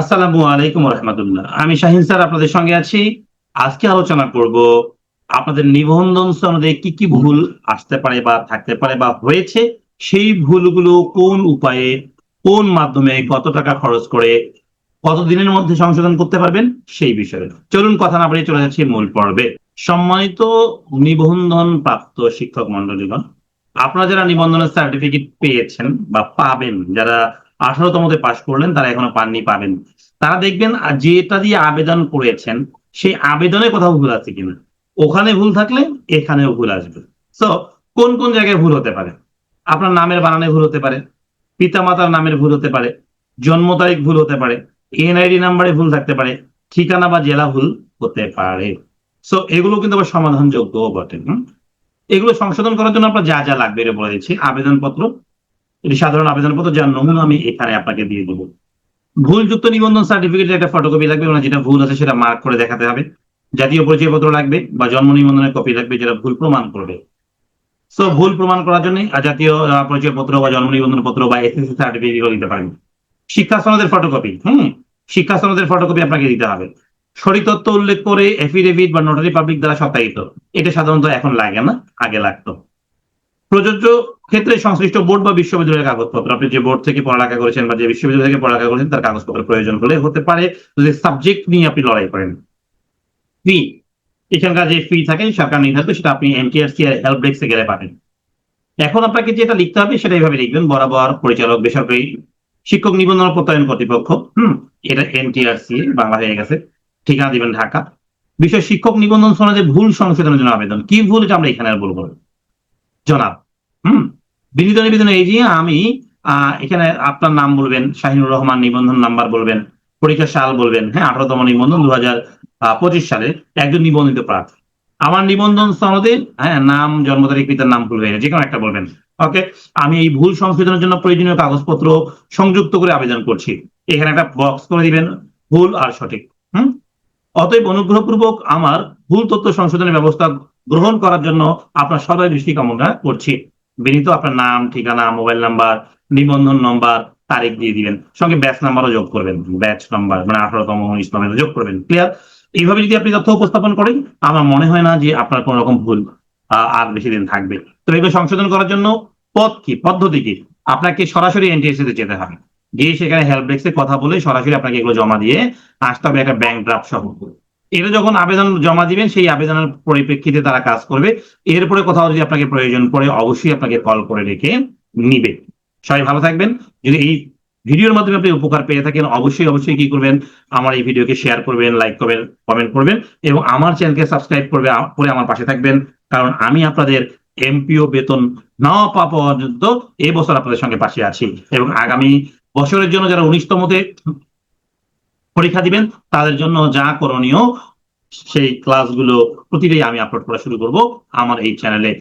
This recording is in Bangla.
আসসালামু আলাইকুম রহমতুল্লাহ আমি শাহিন স্যার আপনাদের সঙ্গে আছি। আজকে আলোচনা করব আপনাদের নিবন্ধন সনদে কি কি ভুল আসতে পারে বা থাকতে পারে বা হয়েছে, সেই ভুলগুলো কোন উপায়ে, কোন মাধ্যমে কত টাকা খরচ করে কত দিনের মধ্যে সংশোধন করতে পারবেন, সেই বিষয়ে। চলুন কথা না বাড়িয়ে চলে যাচ্ছি মূল পর্বে। সম্মানিত নিবন্ধন প্রাপ্ত শিক্ষক মন্ডলীগণ আপনারা যারা নিবন্ধনের সার্টিফিকেট পেয়েছেন বা পাবেন, যারা আঠারোতমতে পাশ করলেন, তারা এখনও পাননি, পাবেন। তারা দেখবেন যেটা দিয়ে আবেদন করেছেন, সেই আবেদনে কোথাও ভুল আছে কিনা। ওখানে ভুল থাকলে এখানেও ভুল আসবে। সো কোন কোন জায়গায় ভুল হতে পারে? আপনার নামের বানানে ভুল হতে পারে, পিতামাতার নামের ভুল হতে পারে, জন্ম তারিখ ভুল হতে পারে, এনআইডি নাম্বারে ভুল থাকতে পারে, ঠিকানা বা জেলা ভুল হতে পারে। সো এগুলো কিন্তু আবার সমাধানযোগ্য বটে? এগুলো সংশোধন করার জন্য আপনার যা যা লাগবে এটা বলে দিচ্ছি। আবেদনপত্র এটি সাধারণ আবেদনপত্র যার নমুনা আমি এখানে আপনাকে দিয়ে দেবো। ভুলযুক্ত নিবন্ধন সার্টিফিকেটের একটা ফটোকপি লাগবে মানে যেটা ভুল আছে সেটা মার্ক করে দেখাতে হবে। জাতীয় পরিচয়পত্র লাগবে বা জন্ম নিবন্ধনের কপি লাগবে যেটা ভুল প্রমাণ করবে। সো ভুল প্রমাণ করার জন্য জাতীয় পরিচয়পত্র বা জন্ম নিবন্ধন পত্র বা এসএসসি সার্টিফিকেট দিতে পারেন। শিক্ষা সনদের ফটোকপি হুম? শিক্ষা সনদের ফটোকপি আপনাকে দিতে হবে। সরিতত্ত্ব উল্লেখ করে এফিডেভিট বা নোটারি পাবলিক দ্বারা সত্যায়িত। এটা সাধারণত এখন লাগে না, আগে লাগতো। প্রযোজ্য ক্ষেত্রে সংশ্লিষ্ট বোর্ড বা বিশ্ববিদ্যালয়ের কাগজপত্র। আপনি যে বোর্ড থেকে পড়ালেখা করেছেন বা যে বিশ্ববিদ্যালয় থেকে পড়ালেখা করেছেন, তার কাগজপত্র প্রয়োজন হলে হতে পারে যদি সাবজেক্ট নিয়ে আপনি লড়াই করেন। ফি, এখানকার যে ফি থাকে সরকার নির্ধারিত, সেটা আপনি এনটিআরসি আর হেল্প ডেস্কে গেলে পাবেন। এখন আপনাকে যেটা লিখতে হবে, সেটা এইভাবে লিখবেন, বরাবর পরিচালক, বেসরকারি শিক্ষক নিবন্ধন প্রত্যয়ন কর্তৃপক্ষ, হুম, এটা এনটিআরসি, বাংলা হয়ে গেছে, ঠিকানা দিবেন ঢাকা। বিষয় শিক্ষক নিবন্ধন সনদে ভুল সংশোধনের জন্য আবেদন। কি ভুল, এটা আমরা এখানে আর বলব। জনাব হুম বিনীত নিবেদন এই যে আমি এখানে আপনার নাম বলবেন, শাহিনুর রহমান নিবন্ধন নাম্বার বলবেন পরীক্ষা সাল বলবেন হ্যাঁ আঠারোতম নিবন্ধন দু হাজার পঁচিশ সালে একজন নিবন্ধিত প্রার্থী। আমার নিবন্ধন সনদে হ্যাঁ নাম, জন্ম তারিখ, পিতার নাম ভুল যে কোনো একটা বলবেন। ওকে, আমি এই ভুল সংশোধনের জন্য প্রয়োজনীয় কাগজপত্র সংযুক্ত করে আবেদন করছি। এখানে একটা বক্স করে দিবেন, ভুল আর সঠিক, হুম? অতএব অনুগ্রহপূর্বক আমার ভুল তথ্য সংশোধনের ব্যবস্থা গ্রহণ করার জন্য আপনার সদয় দৃষ্টি কামনা করছি। বিনীত, আপনার নাম, ঠিকানা, মোবাইল নাম্বার, নিবন্ধন নম্বর, তারিখ দিয়ে দিবেন। সঙ্গে ব্যাচ নাম্বারও যোগ করবেন। ব্যাচ নাম্বার মানে আঠারোতম ইসলামের যোগ করবেন। ক্লিয়ার এইভাবে যদি আপনি তথ্য উপস্থাপন করেন, আমার মনে হয় না যে আপনার কোন রকম ভুল আর বেশি দিন থাকবে। তো এগুলো সংশোধন করার জন্য পথ কি? পদ্ধতি কি? আপনাকে সরাসরি এনটিএসসি তে যেতে হবে। গিয়ে সেখানে হেল্প ডেস্কে কথা বলে সরাসরি আপনাকে এগুলো জমা দিয়ে আসতে হবে একটা ব্যাংক ড্রাফট সহ। এটা যখন আবেদন জমা দিবেন, সেই আবেদনের পরিপ্রেক্ষিতে তারা কাজ করবে। এরপরে কোথাও যদি আপনাকে প্রয়োজন পড়ে, অবশ্যই আপনাকে কল করে রেখে নিবে। সবাই ভালো থাকবেন। যদি এই ভিডিওর মাধ্যমে আপনি উপকার পেয়ে থাকেন, অবশ্যই অবশ্যই কি করবেন? আমার এই ভিডিওকে শেয়ার করবেন লাইক করবেন কমেন্ট করবেন এবং আমার চ্যানেলকে সাবস্ক্রাইব করবে করে আমার পাশে থাকবেন। কারণ আমি আপনাদের এমপিও বেতন না পাওয়া পর্যন্ত এবছর আপনাদের সঙ্গে পাশে আছি। এবং আগামী বছরের জন্য যারা উনিশতমতে পরীক্ষা দিবেন, তাদের জন্য যা করণীয়, সেই ক্লাসগুলো প্রতিটাই আমি আপলোড করা শুরু করব। আমার এই চ্যানেলে